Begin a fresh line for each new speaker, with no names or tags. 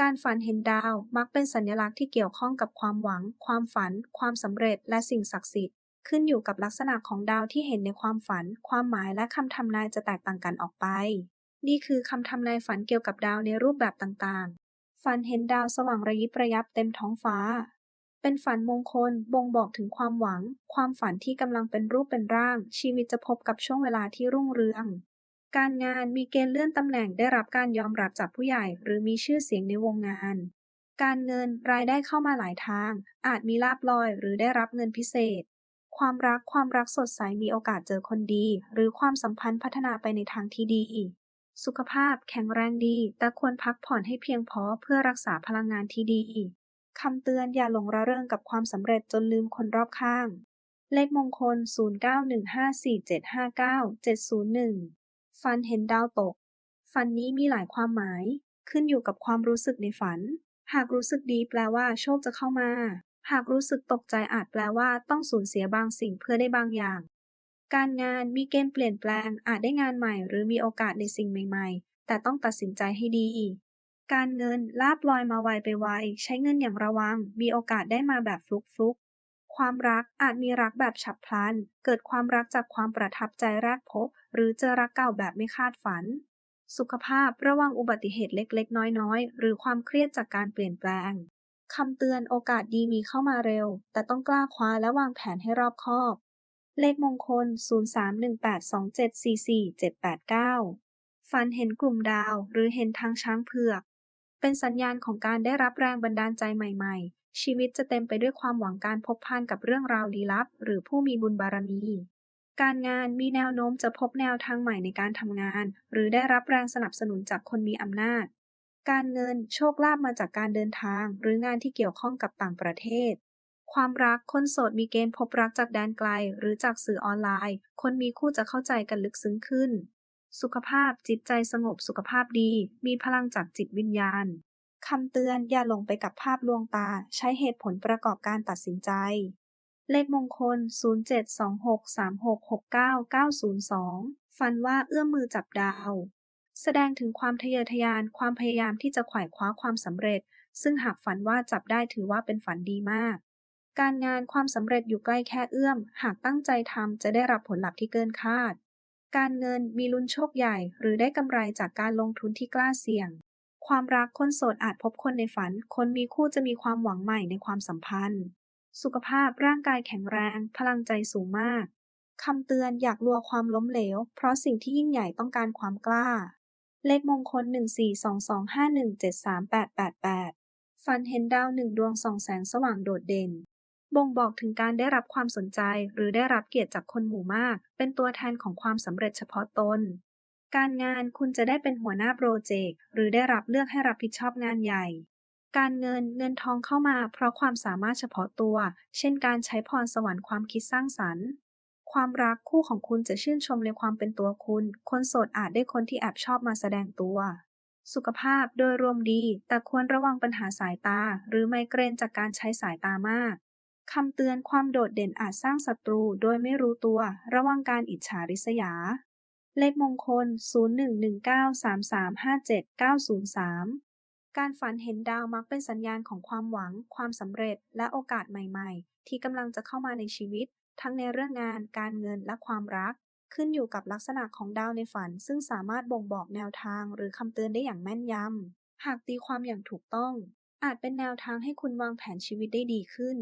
การฝันเห็นดาวมักเป็นสัญลักษณ์ที่เกี่ยวข้องกับความหวัง ความฝัน ความสำเร็จ และสิ่งศักดิ์สิทธิ์ ขึ้นอยู่กับลักษณะของดาวที่เห็นในความฝัน ความหมายและคำทำนายจะแตกต่างกันออกไป นี่คือคำทำนายฝันเกี่ยวกับดาวในรูปแบบต่างๆ ฝันเห็นดาวสว่างระยิบระยับเต็มท้องฟ้า เป็นฝันมงคล บ่งบอกถึงความหวัง ความฝันที่กำลังเป็นรูปเป็นร่าง ชีวิตจะพบกับช่วงเวลาที่รุ่งเรือง การงานมีเกณฑ์เลื่อนตำแหน่งได้รับการยอมรับจากผู้ใหญ่ หรือมีชื่อเสียงในวงงาน การเงินรายได้เข้ามาหลายทาง อาจมีลาภลอยหรือได้รับเงินพิเศษ ความรักความรักสดใสมีโอกาสเจอคนดี หรือความสัมพันธ์พัฒนาไปในทางที่ดี สุขภาพแข็งแรงดี แต่ควรพักผ่อนให้เพียงพอเพื่อรักษาพลังงานที่ดีคำเตือนอย่าหลงระเริงกับความสำเร็จจนลืมคนรอบข้าง เลขมงคล 09154759-701 ฟันเห็นดาวตกฟันนี้มีหลายความหมาย ขึ้นอยู่กับความรู้สึกในฝัน หากรู้สึกดีแปลว่าโชคจะเข้ามา หากรู้สึกตกใจอาจแปลว่าต้องสูญเสียบางสิ่งเพื่อได้บางอย่าง การงานมีเกณฑ์เปลี่ยนแปลงอาจได้งานใหม่ หรือมีโอกาสในสิ่งใหม่ๆ แต่ต้องตัดสินใจให้ดี การเงินลาบลอยมาไวไปไวใช้เงินอย่างระวัง มีโอกาสได้มาแบบฟลุกๆ ความรักอาจมีรักแบบฉับพลัน เกิดความรักจากความประทับใจแรกพบ หรือเจอรักเก่าแบบไม่คาดฝัน สุขภาพระวังอุบัติเหตุเล็กๆ น้อยๆ หรือความเครียดจากการเปลี่ยนแปลงคำเตือนโอกาสดีมีเข้ามาเร็ว แต่ต้องกล้าคว้าและวางแผนให้รอบคอบ เลขมงคล 03182744-789ฝันเห็นกลุ่มดาว หรือเห็นทางช้างเผือก เป็นสัญญาณของการได้รับแรงบันดาลใจใหม่ๆ ชีวิตจะเต็มไปด้วยความหวังการพบผ่านกับเรื่องราวลี้ลับ หรือผู้มีบุญบารมี การงานมีแนวโน้มจะพบแนวทางใหม่ในการทำงาน หรือได้รับแรงสนับสนุนจากคนมีอำนาจ การเงินโชคลาภมาจากการเดินทาง หรืองานที่เกี่ยวข้องกับต่างประเทศ ความรักคนโสดมีเกณฑ์พบรักจากแดนไกล หรือจากสื่อออนไลน์ คนมีคู่จะเข้าใจกันลึกซึ้งขึ้น สุขภาพจิตใจสงบสุขภาพดี มีพลังจากจิตวิญญาณ คำเตือนอย่าหลงไปกับภาพลวงตา ใช้เหตุผลประกอบการตัดสินใจ เลขมงคล 0726366902 ฝันว่าเอื้อมมือจับดาว แสดงถึงความทะเยอทะยานความพยายามที่จะไขว่คว้าความสำเร็จ ซึ่งหากฝันว่าจับได้ถือว่าเป็นฝันดีมาก การงานความสำเร็จอยู่ใกล้แค่เอื้อม หากตั้งใจทำจะได้รับผลลัพธ์ที่เกินคาด การเงินมีลุ้นโชคใหญ่หรือได้กำไรจากการลงทุนที่กล้าเสี่ยง ความรักคนโสดอาจพบคนในฝัน คนมีคู่จะมีความหวังใหม่ในความสัมพันธ์ สุขภาพร่างกายแข็งแรง พลังใจสูงมากคำเตือนอยากลัวความล้มเหลว เพราะสิ่งที่ยิ่งใหญ่ต้องการความกล้า เลขมงคล 142251738888ฝันเห็นดาวหนึ่งดวงส่องแสงสว่างโดดเด่น บ่งบอกถึงการได้รับความสนใจหรือได้รับเกียรติจากคนหมู่มาก เป็นตัวแทนของความสำเร็จเฉพาะตน การงานคุณจะได้เป็นหัวหน้าโปรเจกต์หรือได้รับเลือกให้รับผิดชอบงานใหญ่ การเงินเงินทองเข้ามาเพราะความสามารถเฉพาะตัว เช่นการใช้พรสวรรค์ความคิดสร้างสรรค์ ความรักคู่ของคุณจะชื่นชมในความเป็นตัวคุณ คนโสดอาจได้คนที่แอบชอบมาแสดงตัวสุขภาพโดยรวมดี แต่ควรระวังปัญหาสายตา หรือไมเกรนจากการใช้สายตามาก คำเตือนความโดดเด่นอาจสร้างศัตรูโดยไม่รู้ตัว ระวังการอิจฉาริษยา เลขมงคล 01193357-903 การฝันเห็นดาวมักเป็นสัญญาณของความหวัง ความสำเร็จ และโอกาสใหม่ๆ ที่กำลังจะเข้ามาในชีวิต ทั้งในเรื่องงาน การเงิน และความรัก ขึ้นอยู่กับลักษณะของดาวในฝัน ซึ่งสามารถบ่งบอกแนวทาง หรือคำเตือนได้อย่างแม่นยำ หากตีความอย่างถูกต้องอาจเป็นแนวทางให้คุณวางแผนชีวิตได้ดีขึ้น